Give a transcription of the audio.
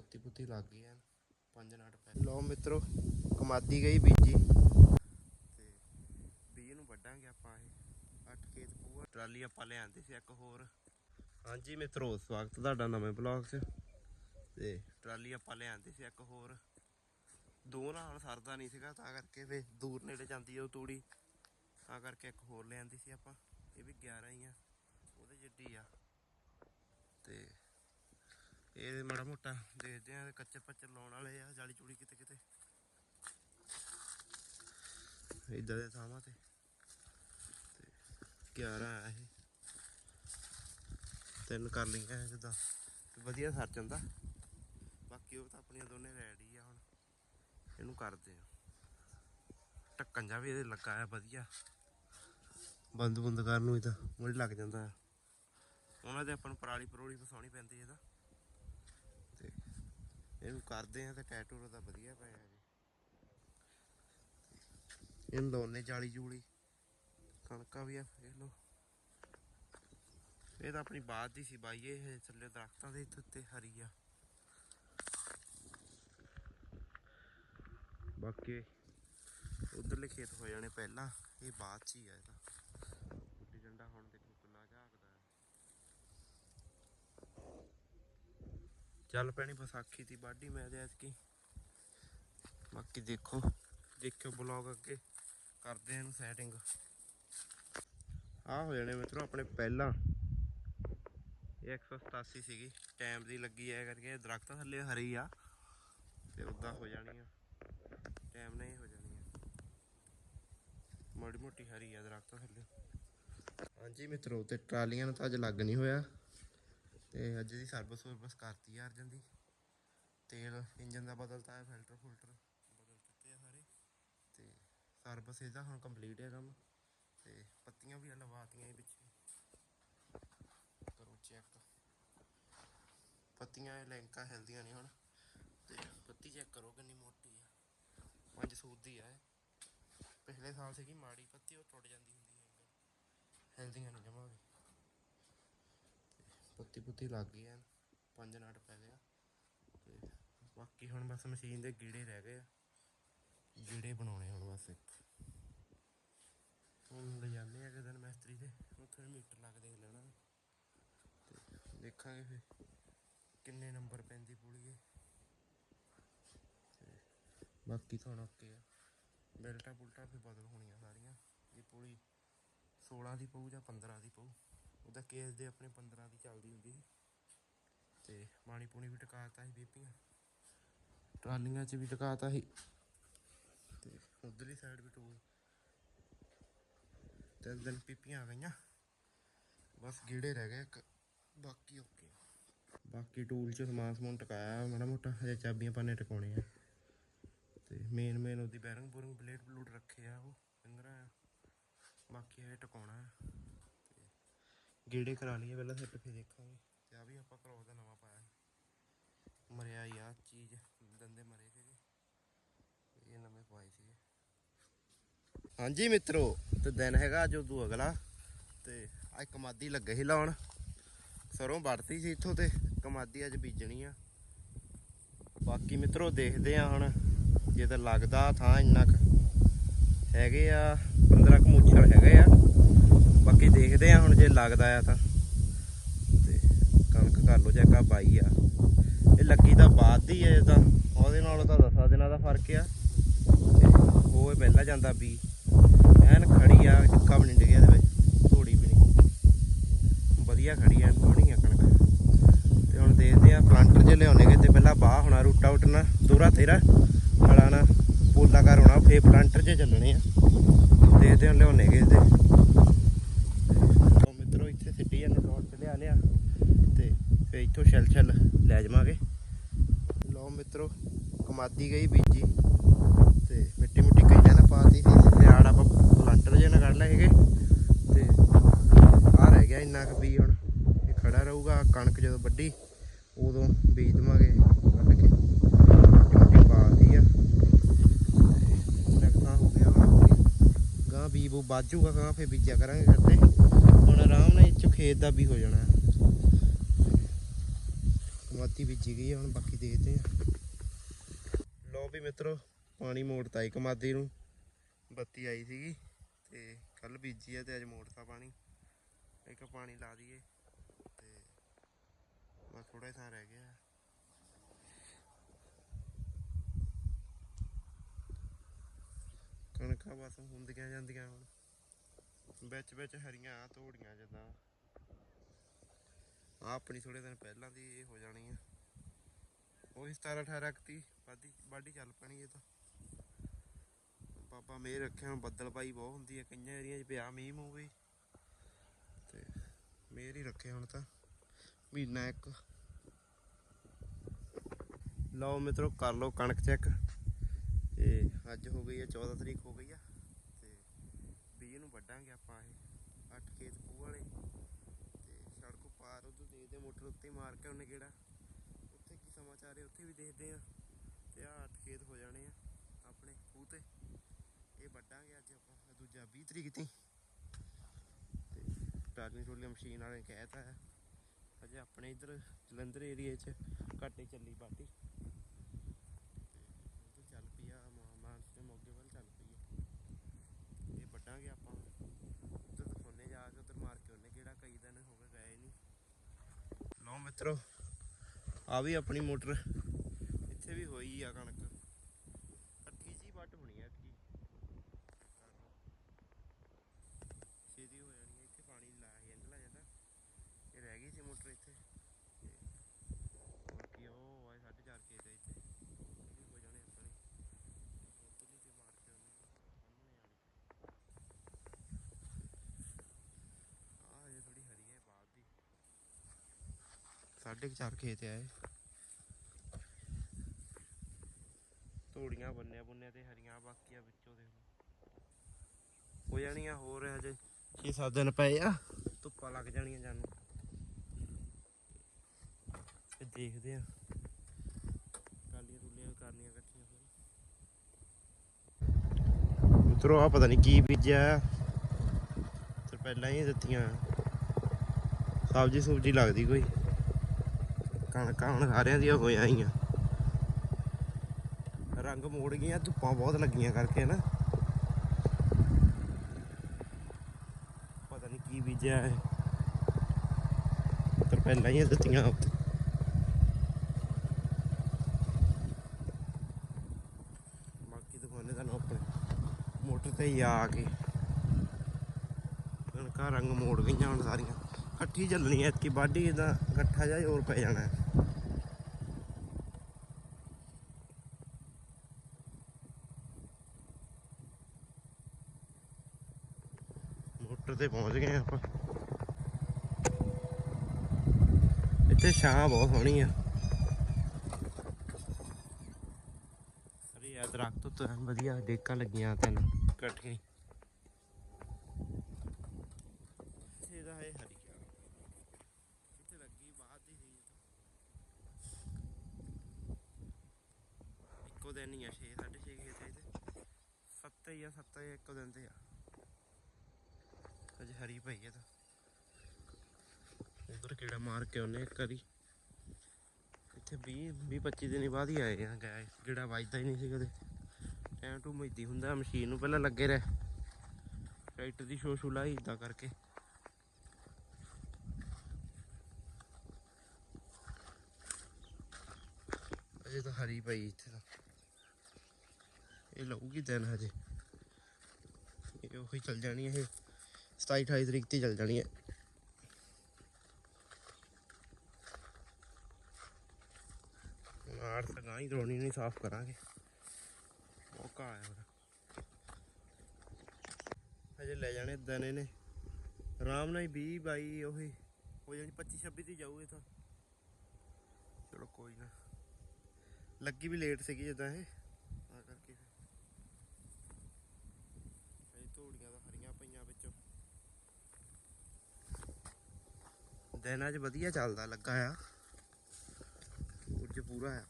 ਪੱਤੀ ਪੁੱਤੀ ਲੱਗ ਗਈ ਐ ਪੰਜ ਨਾਟ ਪੈ ਲਓ ਮਿੱਤਰੋ, ਕਮਾਦੀ ਗਈ ਬੀਜੀ। ਤੇ ਬੀਜ ਨੂੰ ਵੱਢਾਂਗੇ ਆਪਾਂ ਇਹ, ਅੱਠ ਖੇਤ ਪੂਆ। ਟਰਾਲੀ ਆਪਾਂ ਲਿਆਂਦੀ ਸੀ ਇੱਕ ਹੋਰ। ਹਾਂਜੀ ਮਿੱਤਰੋ, ਸਵਾਗਤ ਤੁਹਾਡਾ ਨਵੇਂ ਬਲੌਗ 'ਚ। ਤੇ ਟਰਾਲੀ ਆਪਾਂ ਲਿਆਂਦੀ ਸੀ ਇੱਕ ਹੋਰ। ਦੋ ਨਾਲ ਸਰਦਾ ਨਹੀਂ ਸੀਗਾ, ਤਾਂ ਕਰਕੇ ਫੇ ਦੂਰ ਨੇੜੇ ਜਾਂਦੀ ਉਹ ਤੂੜੀ। ਤਾਂ ਕਰਕੇ ਇੱਕ ਹੋਰ ਲਿਆਂਦੀ ਸੀ ਆਪਾਂ। ਇਹ ਵੀ 11 ਹੀ ਆ, ਉਹਦੇ ਜਿੱਡੀ ਆ। ਤੇ ਇਹ ਮਾੜਾ ਮੋਟਾ ਦੇਖਦੇ ਆ ਕੱਚੇ ਪੱਚੇ ਲਾਉਣ ਵਾਲੇ ਆ, ਜਾਲੀ ਚੂੜੀ ਕਿਤੇ ਕਿਤੇ। ਇਦਾਂ ਦੇ ਥਾਵਾਂ ਤੇ। ਤੇ 11 ਆ ਇਹ। ਤਿੰਨ ਕਰ ਲਈਆਂ ਜਿੱਦਾਂ। ਵਧੀਆ ਸਰ ਜਾਂਦਾ ਬਾਕੀ ਉਹ ਤਾਂ ਆਪਣੀਆਂ ਦੋਨੇ ਰੈਡੀ ਆ ਹੁਣ। ਇਹਨੂੰ ਕਰਦੇ ਆ। ਢੱਕਣ ਜਾ ਵੀ ਇਹਦੇ ਲੱਗਾ ਆ, ਵਧੀਆ। ਬੰਦ ਬੰਦ ਕਰਨ ਨੂੰ ਇਹ ਤਾਂ ਮੁੜ ਲੱਗ ਜਾਂਦਾ ਆ। ਉਹਨਾਂ ਦੇ ਆਪਾਂ ਨੂੰ ਪਰਾਲੀ ਪਰੋਲੀ ਫਸਾਉਣੀ ਪੈਂਦੀ ਇਹਦਾ ਇਹਨੂੰ ਕਰਦੇ ਆ ਤੇ ਟੈਟੂ ਦਾ ਵਧੀਆ ਪਿਆ ਜੀ। ਇਹਨੂੰ ਲਾਉਣੇ ਜਾਲੀ ਜੂਲੀ। ਕਣਕਾਂ ਵੀ ਆ, ਦੇਖ ਲਓ। ਇਹ ਤਾਂ ਆਪਣੀ ਬਾਤ ਦੀ ਸੀ ਬਾਈ, ਇਹ ਥੱਲੇ ਦਰਖਤਾਂ ਦੇ ਉੱਤੇ ਹਰੀ ਆ। ਬਾਕੀ ਉਧਰਲੇ ਖੇਤ ਹੋ ਜਾਣੇ ਪਹਿਲਾਂ, ਇਹ ਬਾਅਦ ਚ ਹੀ ਆ ਇਹਦਾ ਗੁੱਡੀ ਡੰਡਾ ਹੁਣ ਦੇਖੋ ਕਿੰਨਾ ਝਾਕਦਾ ਹੈ ਚੱਲ ਪੈਣੀ ਵਿਸਾਖੀ ਦੀ ਵਾਢੀ ਮੈਂ ਤੇ ਐਤਕੀ। ਬਾਕੀ ਦੇਖੋ, ਦੇਖਿਓ ਬਲੌਗ ਅੱਗੇ। ਕਰਦੇ ਆ ਇਹਨੂੰ ਸੈਟਿੰਗ ਆ ਹੋ ਜਾਣੇ ਮਿੱਤਰੋ ਆਪਣੇ ਪਹਿਲਾਂ। ਇਹ 187 ਸੀਗੀ। ਟਾਈਮ ਦੀ ਲੱਗੀ ਐ ਕਰਕੇ ਦਰਖਤਾਂ ਥੱਲੇ ਹਰੀ ਆ। ਤੇ ਉਦਾਂ ਹੋ ਜਾਣੀ ਆ। ਟਾਈਮ ਨਹੀਂ ਹੋ ਜਾਣੀ ਆ। ਮਾੜੀ ਮੋਟੀ ਹਰੀ ਆ ਦਰਖਤਾਂ ਥੱਲੇ। ਹਾਂਜੀ ਮਿੱਤਰੋ, ਤੇ ਟਰਾਲੀਆਂ ਨੂੰ ਤਾਂ ਅੱਜ ਲੱਗ ਨਹੀਂ ਹੋਇਆ। ਤੇ ਅੱਜ ਦੀ ਸਰਵਿਸ ਸਰਵਿਸ ਕਰਤੀ ਆ ਅਰਜਨ ਦੀ। ਤੇਲ ਇੰਜਨ ਦਾ ਬਦਲਤਾ ਹੈ ਫਿਲਟਰ ਫੁਲਟਰ ਬਦਲ ਦਿੱਤੇ ਆ ਸਾਰੇ। ਤੇ ਸਰਵਿਸ ਇਹਦਾ ਹੁਣ ਕੰਪਲੀਟ ਹੈ ਕੰਮ ਤੇ ਪੱਤੀਆਂ ਵੀ ਲਵਾਤੀਆਂ ਇਹ ਪਿੱਛੇ ਕਰੋ ਚੈੱਕ ਪੱਤੀਆਂ ਇਹ ਲੈਂਕਾਂ ਹਿਲਦੀਆਂ ਨਹੀਂ ਹੁਣ। ਤੇ ਪੱਤੀ ਚੈੱਕ ਕਰੋ ਕਿੰਨੀ ਮੋਟੀ ਆ। ਪੰਜ ਸੂਤ ਦੀ ਆ ਪਿਛਲੇ ਸਾਲ ਸੀਗੀ ਮਾੜੀ ਪੱਤੀ, ਉਹ ਟੁੱਟ ਜਾਂਦੀ ਹੁੰਦੀ ਹੈ ਹਿਲਦੀਆਂ ਨਹੀਂ ਪੱਤੀ ਪੁੱਤੀ ਲੱਗ ਗਈ ਐ ਪੰਜ ਨਾਟ ਪੈ ਗਿਆ ਤੇ ਬਾਕੀ ਹੁਣ ਬਸ ਮਸ਼ੀਨ ਦੇ ਗੀੜੇ ਰਹਿ ਗਏ ਆ। ਗੀੜੇ ਬਣਾਉਣੇ ਹੁਣ ਬਸ ਇੱਕ। ਹੁਣ ਲੈ ਜਾਂਦੇ ਆ ਦਿਨ ਮਿਸਤਰੀ ਦੇ, ਉੱਥੇ ਮੀਟਰ ਲਾ ਦੇਖ ਲੈਣਾ। ਤੇ ਦੇਖਾਂਗੇ ਫਿਰ ਕਿੰਨੇ ਨੰਬਰ ਪੈਂਦੀ ਪੁਲੀਏ ਤੇ ਬਾਕੀ ਤਾਂ ਓਕੇ ਆ। ਬੈਲਟਾਂ ਬੁਲਟਾਂ ਫਿਰ ਬਦਲ ਹੋਣੀਆਂ ਸਾਰੀਆਂ। ਇਹ ਪੁਲੀ 16 ਦੀ ਪਊ ਜਾਂ 15 ਦੀ ਪਊ। ਉਹਦਾ ਕੇਸ ਦੇ ਆਪਣੇ 15 ਦੀ ਚੱਲਦੀ ਹੁੰਦੀ ਸੀ। ਤੇ ਪਾਣੀ ਪੂਣੀ ਵੀ ਟਕਾਤਾ ਸੀ ਬੀਪੀਆਂ। ਟਰਾਲੀਆਂ 'ਚ ਵੀ ਟਕਾਤਾ ਸੀ। ਤੇ ਉਧਰਲੀ ਸਾਈਡ ਵੀ ਟੂਲ। ਤਿੰਨ ਦਿਨ ਪੀਪੀਆਂ ਆ ਗਈਆਂ। ਬਸ ਗੇੜੇ ਰਹਿ ਗਏ ਇੱਕ। ਬਾਕੀ ਓਕੇ। ਬਾਕੀ ਟੂਲ 'ਚ ਸਮਾਨ ਸਮੂਨ ਟਕਾਇਆ ਮਾੜਾ ਮੋਟਾ। ਹਜੇ ਚਾਬੀਆਂ ਪਾਣੇ ਟਿਕਾਉਣੇ ਆ। ਤੇ ਮੇਨ ਮੇਨ ਉਹਦੀ ਬੈਰਿੰਗ ਬੂਰਿੰਗ ਬਲੇਡ ਪਲੂਟ ਰੱਖੇ ਆ ਉਹ। ਫਿੰਗਰਾਂ ਆ। ਬਾਕੀ ਇਹ ਟਿਕਾਉਣਾ ਗੇੜੇ ਕਰਾ ਲਈਏ ਪਹਿਲਾਂ ਸੈੱਟ ਫਿਰ ਦੇਖਾਂਗੇ। ਤੇ ਆ ਵੀ ਆਪਾਂ ਕ੍ਰੋਸ ਦਾ ਨਵਾਂ ਪਾਇਆ ਮਰਿਆ ਹੀ ਚੀਜ਼, ਦੰਦੇ ਮਰੇ ਸੀਗੇ। ਇਹ ਨਵੇਂ ਪਾਏ ਸੀਗੇ। ਹਾਂਜੀ ਮਿੱਤਰੋ, ਤੇ ਦਿਨ ਹੈਗਾ ਅੱਜ ਉਦੋਂ ਅਗਲਾ। ਤੇ ਅੱਜ ਕਮਾਦੀ ਲੱਗੇ ਸੀ ਲਾਉਣ। ਸਰੋਂ ਵੜਤੀ ਸੀ ਇੱਥੋਂ ਤੇ ਕਮਾਦੀ ਅੱਜ ਬੀਜਣੀ ਆ। ਬਾਕੀ ਮਿੱਤਰੋ ਦੇਖਦੇ ਆ ਹੁਣ, ਜੇ ਤਾਂ ਲੱਗਦਾ ਥਾਂ ਇੰਨਾ ਕੁ ਹੈਗੇ ਆ 15 ਕੁ ਹੈਗੇ ਆ। ਬਾਕੀ ਦੇਖਦੇ ਆ ਹੁਣ ਜੇ ਲੱਗਦਾ ਆ ਤਾਂ। ਤੇ ਕਣਕ ਕਰ ਲੋ ਚੈੱਕ ਆ ਬਾਈ ਆ। ਇਹ ਲੱਗੀ ਤਾਂ ਬਾਅਦ ਦੀ ਹੈ ਤਾਂ ਉਹਦੇ ਨਾਲ ਤਾਂ 10 ਦਿਨਾਂ ਦਾ ਫ਼ਰਕ ਆ। ਤੇ ਉਹ ਪਹਿਲਾਂ ਜਾਂਦਾ ਵੀ। ਐਨ ਖੜੀ ਆ, ਚੁੱਕਾ ਵੀ ਨਹੀਂ ਡਿੱਗਿਆ ਇਹਦੇ ਵਿੱਚ ਥੋੜੀ ਵੀ ਨਹੀਂ। ਵਧੀਆ ਖੜੀ ਆ ਸੋਹਣੀ ਆ ਕਣਕ। ਤੇ ਹੁਣ ਦੇਖਦੇ ਆ ਪਲਾਂਟਰ ਜੇ ਲਿਆਉਣੇ ਕਿ ਤੇ ਪਹਿਲਾਂ ਬਾਹ ਹੋਣਾ ਰੂਟਾ ਉਟਣਾ ਦੋਰਾ ਤੇਰਾ ਹਲਾਣਾ ਪੋਲਾ ਕਰ ਹੋਣਾ, ਫੇਰ ਪਲਾਂਟਰ ਜੇ ਚੱਲਣੇ ਆ। ਦੇਖਦੇ ਹਾਂ ਲਿਆਉਣੇ ਕਿ ਤੇ ਉਹ ਮਿੱਤਰੋ ਇੱਥੇ ਸਿੱਟੀ ਜਾਂਦੇ ਰੋਡ ਤੇ ਲਿਆ ਲਿਆ ਤੇ ਇੱਥੋਂ ਛਿਲ ਛਿਲ ਲੈ ਜਾਵਾਂਗੇ। ਲਓ ਮਿੱਤਰੋ, ਕਮਾਦੀ ਗਈ ਬੀਜੀ। ਤੇ ਮਿੱਟੀ ਮੁੱਟੀ ਕਈਆਂ ਨੇ ਪਾਤੀ ਸੀ। ਸਿਆੜ ਆਪਾਂ ਪਲਾਂਟਰ ਜੇ ਨਾਲ ਕੱਢ ਲਏ ਹੈਗੇ ਤੇ ਆ ਰਹਿ ਗਿਆ ਇੰਨਾ ਕੁ ਬੀ ਹੁਣ। ਇਹ ਖੜਾ ਰਹੂਗਾ ਕਣਕ ਜਦੋਂ ਵੱਢੀ, ਉਦੋਂ ਬੀਜ ਦਵਾਂਗੇ ਕੱਢ ਕੇ। ਮਿੱਟੀ ਮੁੱਟੀ ਪਾਤੀ ਆ। ਨਕਤਾ ਹੋ ਗਿਆ ਹੁਣ ਗਾਂ ਬੀ ਬੂ ਬਾਜੂਗਾ ਗਾਂ ਫੇ ਬੀਜਿਆ ਕਰਾਂਗੇ ਕਰਦੇ ਹੁਣ ਆਰਾਮ ਨਾਲ ਇਹ 'ਚੋਂ ਖੇਤ ਦਾ ਵੀ ਹੋ ਜਾਣਾ। ਅੱਧੀ ਬੀਜੀ ਗਈ ਹੁਣ ਬਾਕੀ ਦੇਖਦੇ ਆ। ਲੋ ਵੀ ਮਿੱਤਰੋ, ਪਾਣੀ ਮੋੜਤਾ ਇੱਕ ਮਾਦੀ ਨੂੰ। ਬੱਤੀ ਆਈ ਸੀਗੀ ਤੇ ਕੱਲ ਬੀਜੀ ਆ ਤੇ ਅੱਜ ਮੋੜਤਾ ਪਾਣੀ। ਇੱਕ ਪਾਣੀ ਲਾ ਦਈਏ ਤੇ ਬਸ ਥੋੜਾ ਥਾਂ ਰਹਿ ਗਿਆ। ਕਣਕਾਂ ਬਸ ਹੁੰਦੀਆਂ ਜਾਂਦੀਆਂ ਹੁਣ। ਵਿੱਚ ਵਿੱਚ ਹਰੀਆਂ ਤੋੜੀਆਂ ਜਦਾਂ। ਆ ਆਪਣੀ ਥੋੜੇ ਦਿਨ ਪਹਿਲਾਂ ਦੀ ਇਹ ਹੋ ਜਾਣੀ ਆ। ਉਹੀ 17 18 ਕਤੀ ਵਾਢੀ ਵਾਢੀ ਚੱਲ ਪੈਣੀ ਇਹ ਤਾਂ। ਬਾਬਾ ਮੇਰ ਰੱਖਿਆ ਹੁਣ ਬੱਦਲ ਪਾਈ ਬਹੁਤ ਹੁੰਦੀ ਹੈ ਕਈਆਂ ਏਰੀਆ 'ਚ ਪਿਆ ਮੀਂਹ ਮੂੰਹ ਵੀ। ਤੇ ਮੇਰ ਹੀ ਰੱਖੇ ਹੁਣ ਤਾਂ, ਮਹੀਨਾ ਇੱਕ। ਲਓ ਮਿੱਤਰੋ, ਕਰ ਲਓ ਕਣਕ ਚੈੱਕ। ਤੇ ਅੱਜ ਹੋ ਗਈ ਹੈ 14 ਤਰੀਕ ਹੋ ਗਈ ਆ। ਤੇ 20 ਨੂੰ ਵੱਢਾਂਗੇ ਆਪਾਂ ਇਹ, ਅੱਠ ਖੇਤ ਪੂ ਵਾਲੇ। ਪਾਰ ਉਧਰ ਦੇਖਦੇ ਮੋਟਰ ਉੱਤੇ ਮਾਰ ਕੇ ਉਹਨੇ ਕਿਹੜਾ, ਉੱਥੇ ਕੀ ਸਮਾਚਾਰ ਹੈ, ਉੱਥੇ ਵੀ ਦੇਖਦੇ ਆ ਤੇ ਆ ਅੱਠ ਖੇਤ ਹੋ ਜਾਣੇ ਆ ਆਪਣੇ ਖੂਹ ਤੇ। ਇਹ ਵੱਢਾਂਗੇ ਅੱਜ ਆਪਾਂ ਦੂਜਾ 20 ਤਰੀਕ ਤੀ। ਤੇ ਟਾਰਨੀ ਟੋਲੀ ਮਸ਼ੀਨ ਵਾਲੇ ਨੇ ਕਹਿਤਾ ਹੈ ਅਜੇ ਆਪਣੇ ਇਧਰ ਜਲੰਧਰ ਏਰੀਏ 'ਚ ਘਾਟੇ ਚੱਲੀ ਬਾਟੀ ਤੇ ਚੱਲ ਪਈ ਆ ਮਾਨਸ ਦੇ ਮੋਗੇ ਵੱਲ ਚੱਲ ਪਈ ਆ ਇਹ ਵੱਢਾਂਗੇ ਆਪਾਂ ਉੱਧਰ ਦਿਖਾਉਣੇ ਜਾ ਕੇ ਉੱਧਰ ਮਾਰ ਕੇ ਉਹਨੇ ਕਿਹੜਾ ਕਈ ਦਿਨ ਹੋ ਗਏ ਗਏ ਨਹੀਂ ਲਓ ਮਿੱਤਰੋ ਆ ਵੀ ਆਪਣੀ ਮੋਟਰ ਇੱਥੇ ਵੀ ਹੋਈ ਆ ਕਣਕ। 4.5 ਖੇਤ ਆਏ ਤੋੜੀਆਂ ਬੰਨਿਆ ਬੰਨਿਆ ਤੇ ਹਰੀਆਂ, ਬਾਕੀਆਂ ਵਿੱਚੋਂ ਦੇ ਹੋ ਜਾਣੀਆਂ ਹੋਰ ਹਜੇ 6-7 ਦਿਨ ਪਏ ਆ, ਧੁੱਪਾਂ ਲੱਗ ਜਾਣੀਆਂ ਜਾਨੂੰ। ਤੇ ਦੇਖਦੇ ਆ। ਕਾਲੀਆਂ ਰੁੱਲੀਆਂ ਕਰਨੀਆਂ ਇਕੱਠੀਆਂ ਫਿਰ। ਮਿੱਤਰੋ ਆ ਪਤਾ ਨਹੀਂ ਕੀ ਬੀਜਿਆ ਤੇ ਪਹਿਲਾਂ ਹੀ ਦਿੱਤੀਆਂ। ਸਬਜ਼ੀ ਸੁਬਜੀ ਲੱਗਦੀ ਕੋਈ। ਕਣਕਾਂ ਹੁਣ ਸਾਰਿਆਂ ਦੀਆਂ ਹੋ ਆਈਆਂ। ਰੰਗ ਮੋੜ ਗਈਆਂ, ਧੁੱਪਾਂ ਬਹੁਤ ਲੱਗੀਆਂ ਕਰਕੇ ਨਾ। ਪਤਾ ਨਹੀਂ ਕੀ ਬੀਜਿਆ ਹੈ ਤੇ ਪਹਿਲਾਂ ਹੀ ਦਿੱਤੀਆਂ। ਬਾਕੀ ਦਿਖਾਉਣੇ ਤੁਹਾਨੂੰ ਆਪਣੇ ਮੋਟਰ ਤੇ ਹੀ ਆ ਕੇ। ਕਣਕਾਂ ਰੰਗ ਮੋੜ ਗਈਆਂ ਹੁਣ ਸਾਰੀਆਂ। ਇਕੱਠੀ ਚੱਲਣੀ ਐ ਇਤਕੀ ਬਾਡੀ ਇਹਦਾ ਇਕੱਠਾ ਹੀ ਹੋਰ ਪੈ ਜਾਣਾ। ਮੋਟਰ ਤੇ ਪਹੁੰਚ ਗਏ ਆਪਾਂ। ਇੱਥੇ ਛਾਂ ਬਹੁਤ ਸੋਹਣੀ ਆ। ਅਰੇ ਯਾਰ ਦਰਖਤ ਤੋਂ ਵਧੀਆ ਡੇਕਾਂ ਲੱਗੀਆਂ ਤੈਨ। ਇਕੱਠੇ ਇੱਥੇ ਦਾ ਹੈ ਹਰੀ ਇੱਥੇ ਲੱਗੀ ਬਾਅਦ ਦੀ ਸੀ ਇੱਕੋ ਦਿਨ ਹੀ ਆ 6 6.5 ਖੇਤ ਇਹਦੇ ਸੱਤ ਹੀ ਆ, ਸੱਤ ਦਿਨ ਤੇ ਆ। ਅਜੇ ਹਰੀ ਪਈ ਹੈ ਤਾਂ। ਉਧਰ ਕਿਹੜਾ ਮਾਰ ਕੇ ਉਹਨੇ ਇੱਕ ਇੱਥੇ 20 20 25 ਦਿਨ ਬਾਅਦ ਹੀ ਆਏ ਆ ਗਏ। ਜਿਹੜਾ ਵੱਜਦਾ ਹੀ ਨਹੀਂ ਸੀ ਕਦੇ। ਟਾਈਮ ਟੂ ਮੈਦੀ ਹੁੰਦਾ, ਮਸ਼ੀਨ ਨੂੰ ਪਹਿਲਾਂ ਲੱਗੇ ਰਹਿ। ਟਰੈਕਟਰ ਦੀ ਸ਼ੋ ਸ਼ੂ ਲਾਈ ਇਦਾਂ ਕਰਕੇ। ਅਜੇ ਤਾਂ ਹਰੀ ਪਈ ਇੱਥੇ ਤਾਂ। ਇਹ ਲਊਗੀ ਦਿਨ ਹਜੇ। ਇਹ ਉਹੀ ਚੱਲ ਜਾਣੀ ਇਹ। 27 28 ਤਰੀਕ ਤੇ ਚੱਲ ਜਾਣੀ ਹੈ ਆੜ ਤਾਂ ਹੀ ਰੋਣੀ ਨਹੀਂ ਸਾਫ਼ ਕਰਾਂਗੇ। ਮੌਕਾ ਆਇਆ ਉਹਦਾ। ਹਜੇ ਲੈ ਜਾਣੇ ਦਿਨ ਇਹਨੇ। ਆਰਾਮ ਨਾਲ ਹੀ 20 22 ਉਹੀ। ਹੋ ਜਾਣੀ 25 26 ਤੇ ਜਾਊ ਇਹ ਤਾਂ। ਚਲੋ ਕੋਈ ਨਾ। ਲੱਗੀ ਵੀ ਲੇਟ ਸੀਗੀ ਜਦਾਂ ਇਹ ਆ ਕਰਕੇ ਫਿਰ ਇਹ ਧੂੜੀਆਂ ਤਾਂ ਹਰੀਆਂ ਪਈਆਂ ਵਿੱਚੋਂ ਦਿਨ ਅੱਜ ਵਧੀਆ ਚੱਲਦਾ ਲੱਗਾ ਆ। ਉੱਜ ਪੂਰਾ ਆ।